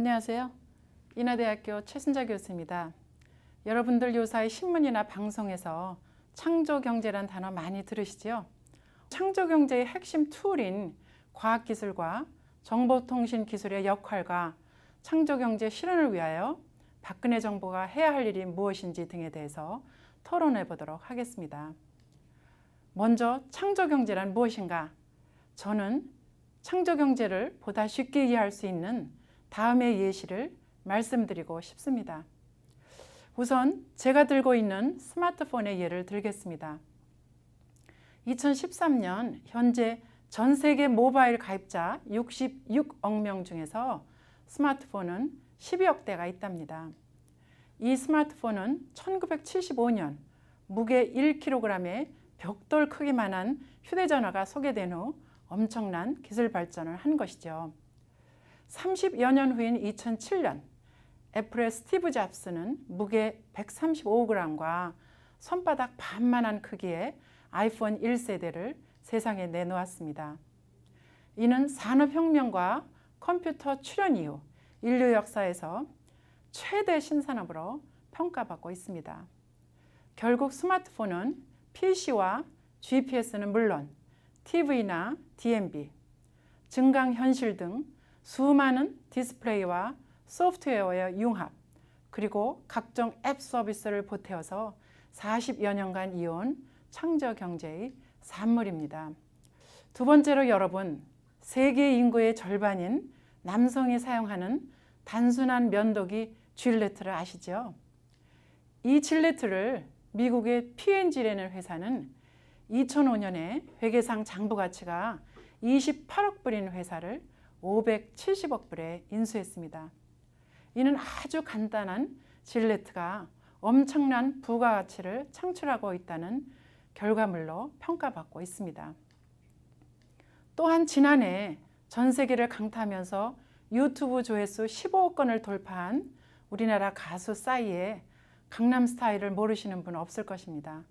안녕하세요. 인하대학교 최순자 교수입니다. 여러분들 요사이 신문이나 방송에서 창조경제란 단어 많이 들으시죠? 창조경제의 핵심 툴인 과학기술과 정보통신기술의 역할과 창조경제 실현을 위하여 박근혜 정부가 해야 할 일이 무엇인지 등에 대해서 토론해 보도록 하겠습니다. 먼저 창조경제란 무엇인가? 저는 창조경제를 보다 쉽게 이해할 수 있는 다음의 예시를 말씀드리고 싶습니다. 우선 제가 들고 있는 스마트폰의 예를 들겠습니다. 2013년 현재 전 세계 모바일 가입자 66억 명 중에서 스마트폰은 12억 대가 있답니다. 이 스마트폰은 1975년 무게 1kg의 벽돌 크기만한 휴대전화가 소개된 후 엄청난 기술 발전을 한 것이죠. 30여 년 후인 2007년 애플의 스티브 잡스는 무게 135g과 손바닥 반만한 크기의 아이폰 1세대를 세상에 내놓았습니다. 이는 산업혁명과 컴퓨터 출현 이후 인류 역사에서 최대 신산업으로 평가받고 있습니다. 결국 스마트폰은 PC와 GPS는 물론 TV나 DMB, 증강현실 등 수많은 디스플레이와 소프트웨어의 융합, 그리고 각종 앱 서비스를 보태어서 40여 년간 이어온 창조 경제의 산물입니다. 두 번째로 여러분, 세계 인구의 절반인 남성이 사용하는 단순한 면도기 질레트를 아시죠? 이 질레트를 미국의 P&G라는 회사는 2005년에 회계상 장부 가치가 28억 불인 회사를 570억 불에 인수했습니다. 이는 아주 간단한 질레트가 엄청난 부가가치를 창출하고 있다는 결과물로 평가받고 있습니다. 또한 지난해 전 세계를 강타하면서 유튜브 조회수 15억 건을 돌파한 우리나라 가수 싸이의 강남 스타일을 모르시는 분 없을 것입니다.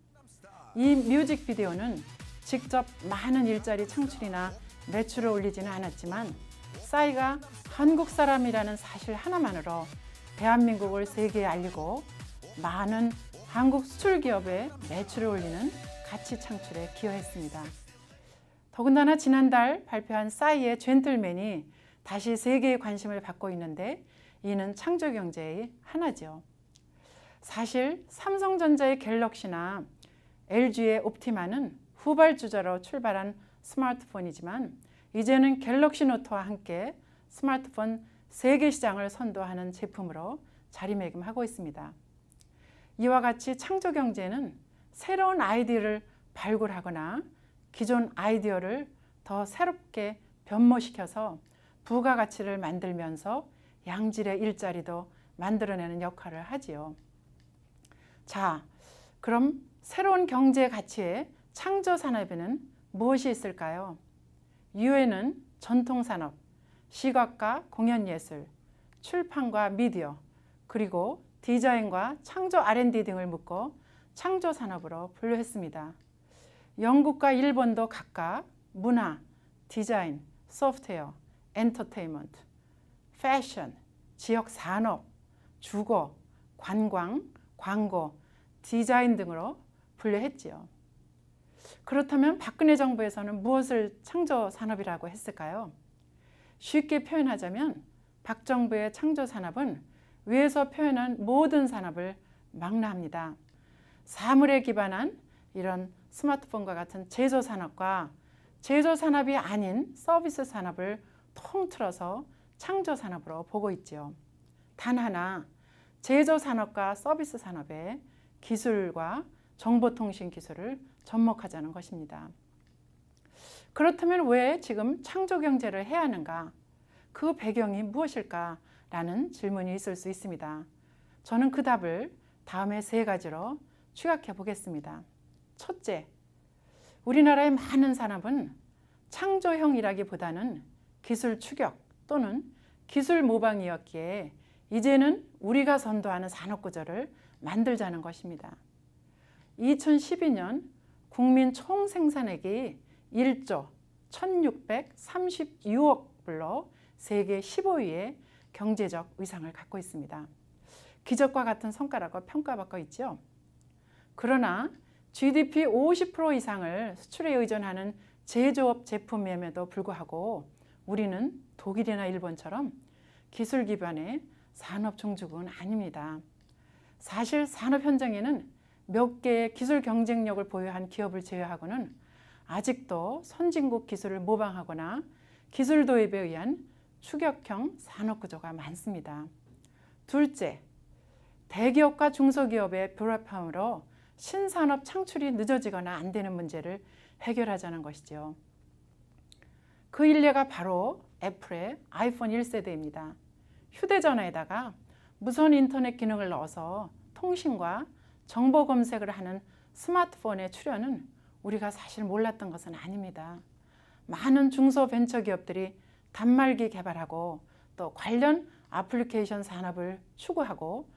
이 뮤직비디오는 직접 많은 일자리 창출이나 매출을 올리지는 않았지만 싸이가 한국 사람이라는 사실 하나만으로 대한민국을 세계에 알리고 많은 한국 수출 기업의 매출을 올리는 가치 창출에 기여했습니다. 더군다나 지난달 발표한 싸이의 젠틀맨이 다시 세계의 관심을 받고 있는데 이는 창조 경제의 하나죠. 사실 삼성전자의 갤럭시나 LG의 옵티마는 후발주자로 출발한 스마트폰이지만 이제는 갤럭시 노트와 함께 스마트폰 세계 시장을 선도하는 제품으로 자리매김하고 있습니다. 이와 같이 창조 경제는 새로운 아이디어를 발굴하거나 기존 아이디어를 더 새롭게 변모시켜서 부가가치를 만들면서 양질의 일자리도 만들어내는 역할을 하지요. 자, 그럼 새로운 경제 가치의 창조 산업에는 무엇이 있을까요? 유에는 전통 산업, 시각과 공연 예술, 출판과 미디어, 그리고 디자인과 창조 R&D 등을 묶어 창조 산업으로 분류했습니다. 영국과 일본도 각각 문화, 디자인, 소프트웨어, 엔터테인먼트, 패션, 지역 산업, 주거, 관광, 광고, 디자인 등으로 분류했지요. 그렇다면 박근혜 정부에서는 무엇을 창조 산업이라고 했을까요? 쉽게 표현하자면 박 정부의 창조 산업은 위에서 표현한 모든 산업을 망라합니다. 사물에 기반한 이런 스마트폰과 같은 제조 산업과 제조 산업이 아닌 서비스 산업을 통틀어서 창조 산업으로 보고 있지요. 단 하나 제조 산업과 서비스 산업의 기술과 정보통신 기술을 접목하자는 것입니다. 그렇다면 왜 지금 창조 경제를 해야 하는가? 그 배경이 무엇일까 라는 질문이 있을 수 있습니다. 저는 그 답을 다음에 세 가지로 추각해 보겠습니다. 첫째, 우리나라의 많은 산업은 창조형이라기보다는 기술 추격 또는 기술 모방이었기에 이제는 우리가 선도하는 산업 구조를 만들자는 것입니다. 2012년 국민 총 생산액이 1조 1636억 불로 세계 15위에 경제적 위상을 갖고 있습니다. 기적과 같은 성과라고 평가받고 있죠. 그러나 GDP 50% 이상을 수출에 의존하는 제조업 제품임에도 불구하고 우리는 독일이나 일본처럼 기술 기반의 산업 종주국은 아닙니다. 사실 산업 현장에는 몇 개의 기술 경쟁력을 보유한 기업을 제외하고는 아직도 선진국 기술을 모방하거나 기술 도입에 의한 추격형 산업 구조가 많습니다. 둘째, 대기업과 중소기업의 불합함으로 신산업 창출이 늦어지거나 안 되는 문제를 해결하자는 것이죠. 그 일례가 바로 애플의 아이폰 1세대입니다. 휴대전화에다가 무선 인터넷 기능을 넣어서 통신과 정보 검색을 하는 스마트폰의 출현은 우리가 사실 몰랐던 것은 아닙니다. 많은 중소 벤처 기업들이 단말기 개발하고 또 관련 애플리케이션 산업을 추구하고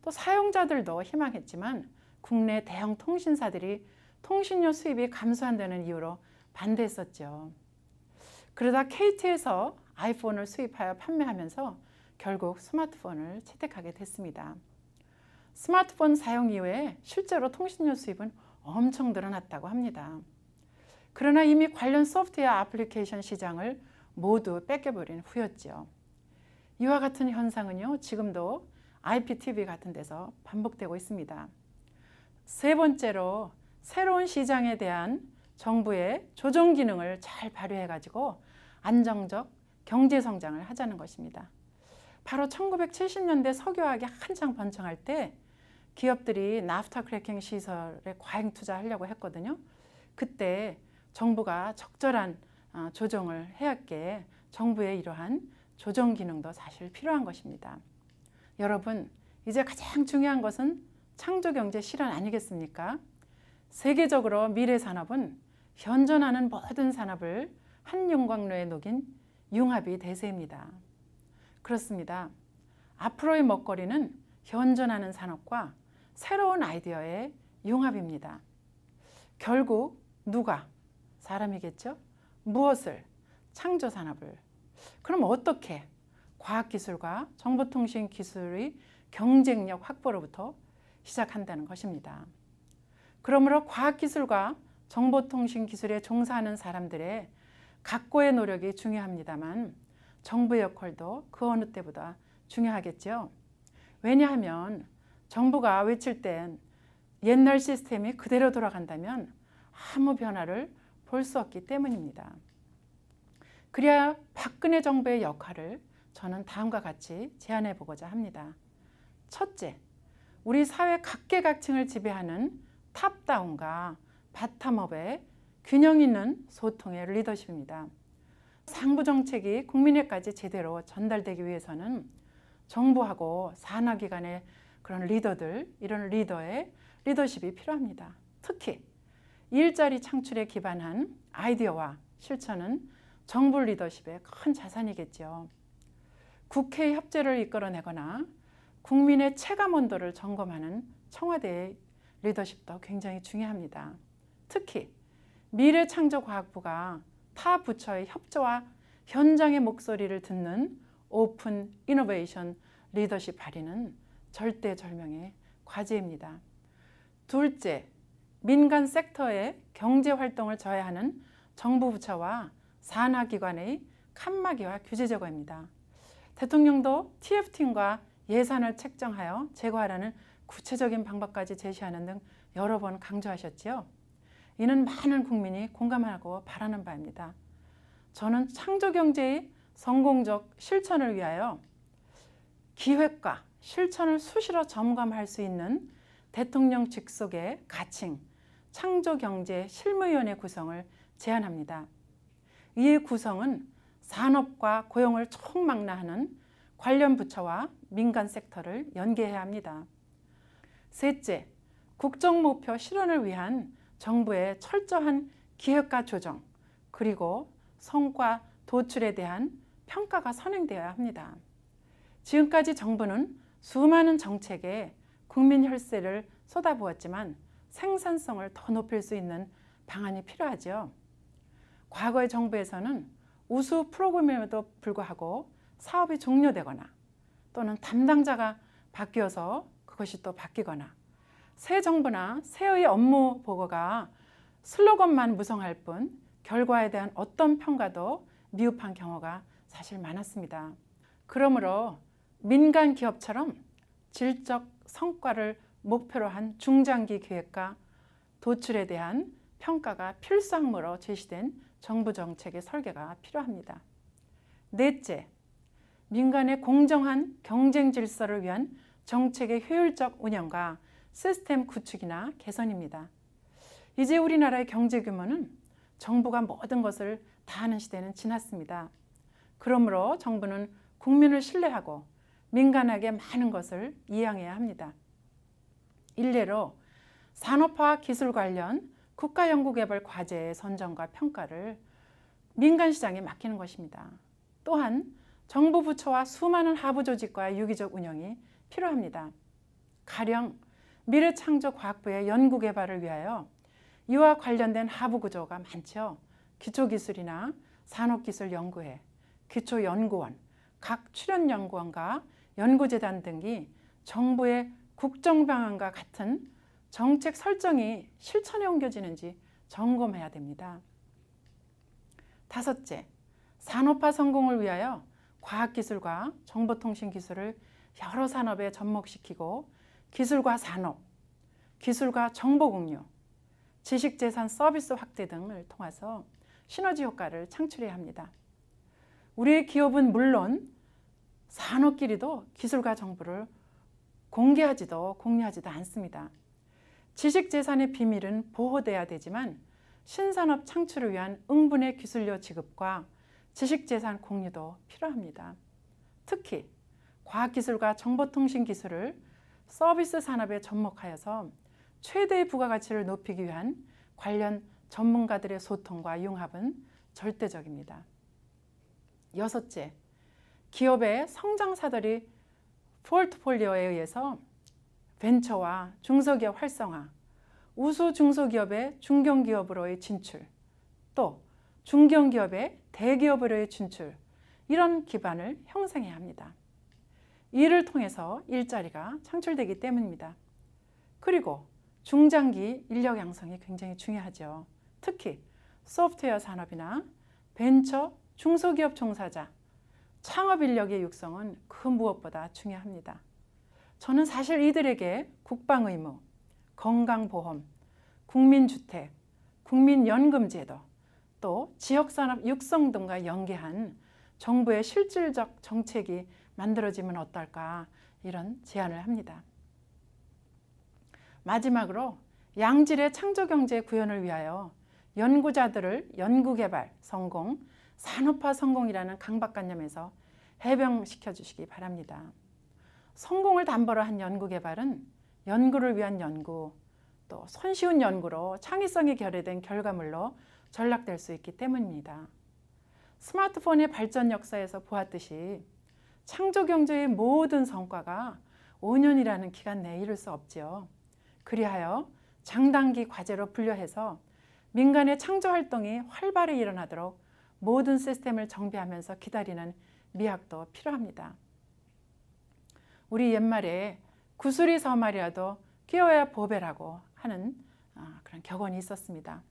또 사용자들도 희망했지만 국내 대형 통신사들이 통신료 수입이 감소한다는 이유로 반대했었죠. 그러다 KT에서 아이폰을 수입하여 판매하면서 결국 스마트폰을 채택하게 됐습니다. 스마트폰 사용 이후에 실제로 통신료 수입은 엄청 늘어났다고 합니다. 그러나 이미 관련 소프트웨어 애플리케이션 시장을 모두 뺏겨버린 후였죠. 이와 같은 현상은요, 지금도 IPTV 같은 데서 반복되고 있습니다. 세 번째로 새로운 시장에 대한 정부의 조정 기능을 잘 발휘해가지고 안정적 경제 성장을 하자는 것입니다. 바로 1970년대 석유화학이 한창 번창할 때 기업들이 나프타 크래킹 시설에 과잉 투자하려고 했거든요. 그때 정부가 적절한 어, 조정을 해왔기에 정부의 이러한 조정 기능도 사실 필요한 것입니다. 여러분, 이제 가장 중요한 것은 창조 경제 실현 아니겠습니까? 세계적으로 미래 산업은 현존하는 모든 산업을 한 용광로에 녹인 융합이 대세입니다. 그렇습니다. 앞으로의 먹거리는 현존하는 산업과 새로운 아이디어의 융합입니다. 결국 누가 사람이겠죠? 무엇을 창조 산업을 그럼 어떻게 과학기술과 정보통신 기술의 경쟁력 확보로부터 시작한다는 것입니다. 그러므로 과학기술과 정보통신 기술에 종사하는 사람들의 각고의 노력이 중요합니다만 정부의 역할도 그 어느 때보다 중요하겠죠. 왜냐하면 정부가 외칠 땐 옛날 시스템이 그대로 돌아간다면 아무 변화를 볼 수 없기 때문입니다. 그래야 박근혜 정부의 역할을 저는 다음과 같이 제안해 보고자 합니다. 첫째, 우리 사회 각계각층을 지배하는 탑다운과 바텀업의 균형 있는 소통의 리더십입니다. 상부 정책이 국민에까지 제대로 전달되기 위해서는 정부하고 산하기관의 그런 리더들, 이런 리더의 리더십이 필요합니다. 특히 일자리 창출에 기반한 아이디어와 실천은 정부 리더십의 큰 자산이겠죠. 국회 협조를 이끌어내거나 국민의 체감 온도를 점검하는 청와대의 리더십도 굉장히 중요합니다. 특히 미래창조과학부가 타 부처의 협조와 현장의 목소리를 듣는 오픈 이노베이션 리더십 발휘는 절대절명의 과제입니다. 둘째, 민간 섹터의 경제 활동을 저해하는 정부 부처와 산하기관의 칸막이와 규제 제거입니다. 대통령도 TF팀과 예산을 책정하여 제거하라는 구체적인 방법까지 제시하는 등 여러 번 강조하셨지요. 이는 많은 국민이 공감하고 바라는 바입니다. 저는 창조 경제의 성공적 실천을 위하여 기획과 실천을 수시로 점검할 수 있는 대통령 직속의 가칭 창조경제 실무위원회 구성을 제안합니다. 이의 구성은 산업과 고용을 총망라하는 관련 부처와 민간 섹터를 연계해야 합니다. 셋째, 국정 목표 실현을 위한 정부의 철저한 기획과 조정, 그리고 성과 도출에 대한 평가가 선행되어야 합니다. 지금까지 정부는 수많은 정책에 국민 혈세를 쏟아부었지만 생산성을 더 높일 수 있는 방안이 필요하죠. 과거의 정부에서는 우수 프로그램에도 불구하고 사업이 종료되거나 또는 담당자가 바뀌어서 그것이 또 바뀌거나 새 정부나 새의 업무 보고가 슬로건만 무성할 뿐 결과에 대한 어떤 평가도 미흡한 경우가 사실 많았습니다. 그러므로 민간 기업처럼 질적 성과를 목표로 한 중장기 계획과 도출에 대한 평가가 필수항목으로 제시된 정부 정책의 설계가 필요합니다. 넷째, 민간의 공정한 경쟁 질서를 위한 정책의 효율적 운영과 시스템 구축이나 개선입니다. 이제 우리나라의 경제 규모는 정부가 모든 것을 다 하는 시대는 지났습니다. 그러므로 정부는 국민을 신뢰하고 민간에게 많은 것을 이양해야 합니다. 일례로 산업화 기술 관련 국가 연구개발 과제의 선정과 평가를 민간 시장에 맡기는 것입니다. 또한 정부 부처와 수많은 하부 조직과의 유기적 운영이 필요합니다. 가령 미래창조과학부의 연구개발을 위하여 이와 관련된 하부 구조가 많죠. 기초기술이나 산업기술연구회, 기초연구원, 각 출연연구원과 연구재단 등이 정부의 국정방안과 같은 정책 설정이 실천에 옮겨지는지 점검해야 됩니다. 다섯째, 산업화 성공을 위하여 과학기술과 정보통신기술을 여러 산업에 접목시키고 기술과 산업, 기술과 정보 공유, 지식재산 서비스 확대 등을 통해서 시너지 효과를 창출해야 합니다. 우리의 기업은 물론 산업끼리도 기술과 정보를 공개하지도 공유하지도 않습니다. 지식재산의 비밀은 보호돼야 되지만 신산업 창출을 위한 응분의 기술료 지급과 지식재산 공유도 필요합니다. 특히 과학기술과 정보통신 기술을 서비스 산업에 접목하여서 최대의 부가가치를 높이기 위한 관련 전문가들의 소통과 융합은 절대적입니다. 여섯째, 기업의 성장사들이 포트폴리오에 의해서 벤처와 중소기업 활성화, 우수 중소기업의 중견기업으로의 진출, 또 중견기업의 대기업으로의 진출, 이런 기반을 형성해야 합니다. 이를 통해서 일자리가 창출되기 때문입니다. 그리고 중장기 인력 양성이 굉장히 중요하죠. 특히 소프트웨어 산업이나 벤처, 중소기업 종사자, 창업 인력의 육성은 그 무엇보다 중요합니다. 저는 사실 이들에게 국방 의무, 건강보험, 국민주택, 국민연금제도, 또 지역산업 육성 등과 연계한 정부의 실질적 정책이 만들어지면 어떨까 이런 제안을 합니다. 마지막으로 양질의 창조경제 구현을 위하여 연구자들을 연구개발 성공, 산업화 성공이라는 강박관념에서 해병시켜 주시기 바랍니다. 성공을 담보로 한 연구개발은 연구를 위한 연구, 또 손쉬운 연구로 창의성이 결여된 결과물로 전락될 수 있기 때문입니다. 스마트폰의 발전 역사에서 보았듯이 창조경제의 모든 성과가 5년이라는 기간 내에 이룰 수 없지요. 그리하여 장단기 과제로 분류해서 민간의 창조 활동이 활발히 일어나도록 모든 시스템을 정비하면서 기다리는 미학도 필요합니다. 우리 옛말에 구슬이 서말이라도 끼워야 보배라고 하는 아, 그런 격언이 있었습니다.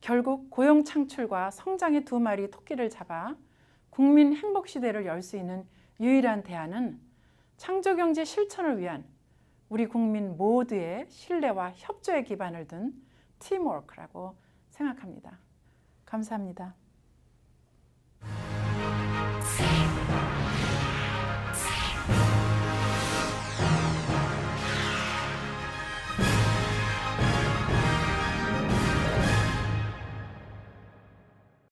결국 고용 창출과 성장의 두 마리 토끼를 잡아 국민 행복 시대를 열 수 있는 유일한 대안은 창조경제 실천을 위한 우리 국민 모두의 신뢰와 협조의 기반을 둔 팀워크라고 생각합니다. 감사합니다.